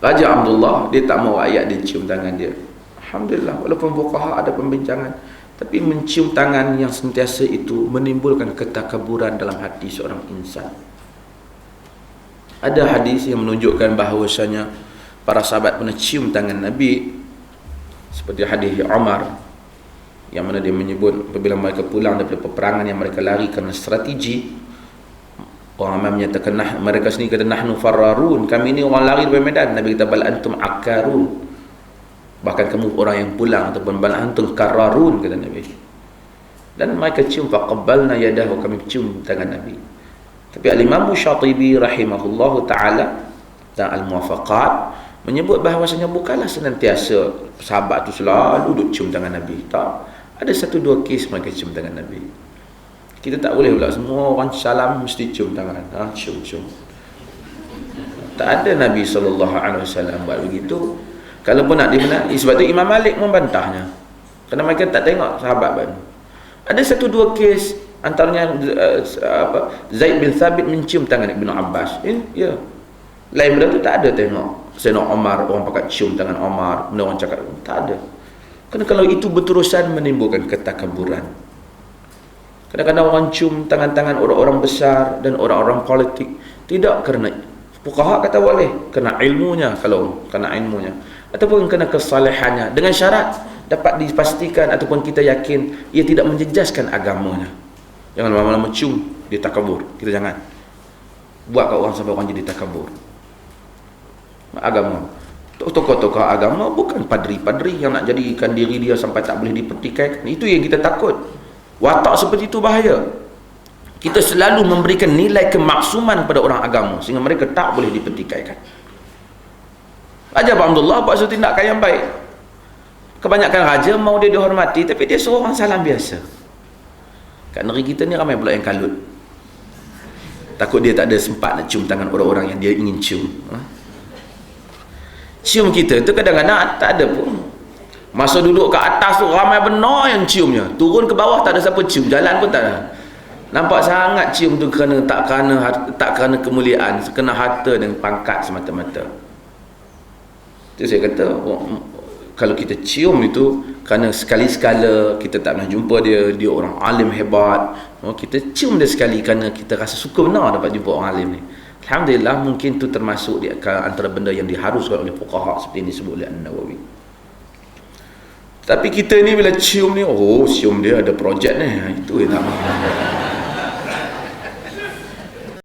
Raja Abdullah dia tak mau ayat dia cium tangan dia. Alhamdulillah walaupun fuqaha ada pembincangan tapi mencium tangan yang sentiasa itu menimbulkan ketakaburan dalam hati seorang insan. Ada hadis yang menunjukkan bahawasanya para sahabat pernah cium tangan Nabi seperti hadis Umar yang mana dia menyebut apabila mereka pulang daripada peperangan yang mereka lari kerana strategi orang ramai menyatakan nah, mereka sendiri kata nahnu fararun kami ni orang lari dari medan. Nabi kata bal antum akarun bahkan kamu orang yang pulang ataupun bal antum kararun kata Nabi. Dan mereka cium faqabbalna yadahu. Kami cium tangan Nabi. Tapi al-imam Syatibi rahimahullahu taala dan al-muwafaqat menyebut bahawasanya bukanlah senantiasa sahabat tu selalu duduk cium tangan Nabi. Tak. Ada satu dua kes mereka cium tangan Nabi kita tak boleh pula semua orang salam mesti cium tangan. Ha, cium cium. Tak ada Nabi wasallam buat begitu. Kalau pun nak dibenar, sebab tu Imam Malik membantahnya. Kerana mereka tak tengok sahabat baru. Ada satu dua kes antaranya uh, apa Zaid bin Thabit mencium tangan Ibnu Abbas. Eh, ya. Lain benda tu tak ada tengok. Sayyidina Omar orang pakai cium tangan Omar, benda orang cakap tak ada. Kerana kalau itu berterusan menimbulkan ketakaburan. Kadang-kadang orang cium tangan-tangan orang-orang besar dan orang-orang politik tidak kerana fuqaha kata boleh kerana ilmunya kalau kerana ilmunya ataupun kerana kesalehannya dengan syarat dapat dipastikan ataupun kita yakin ia tidak menjejaskan agamanya. Jangan lama-lama cium dia takabur. Kita jangan buat kat orang sampai orang jadi takabur. Agama tokoh-tokoh agama bukan padri-padri yang nak jadikan diri dia sampai tak boleh dipertikaikan. Itu yang kita takut. Watak seperti itu bahaya. Kita selalu memberikan nilai kemaksuman pada orang agama sehingga mereka tak boleh dipertikaikan. Raja Abdullah buat satu tindakan yang baik. Kebanyakan raja mau dia dihormati tapi dia seorang salam biasa. Kat negeri kita ni ramai pula yang kalut. Takut dia tak ada sempat nak cium tangan orang-orang yang dia ingin cium. Ha? Cium kita tu kadang-kadang tak ada pun Masa duduk ke atas tu ramai benar yang ciumnya. Turun ke bawah tak ada siapa cium. Jalan pun tak ada. Nampak sangat cium tu kerana tak kerana tak kerana kemuliaan, kerana harta dan pangkat semata-mata. Itu saya kata oh, kalau kita cium itu kerana sekali-sekala kita tak pernah jumpa dia, dia orang alim hebat. Oh, kita cium dia sekali kerana kita rasa suka benar dapat jumpa orang alim ni. Alhamdulillah mungkin tu termasuk di antara benda yang diharuskan oleh fuqaha seperti yang disebut oleh An-Nawawi. Tapi kita ni bila cium ni, oh cium dia ada projek ni. Ha, itu yang tak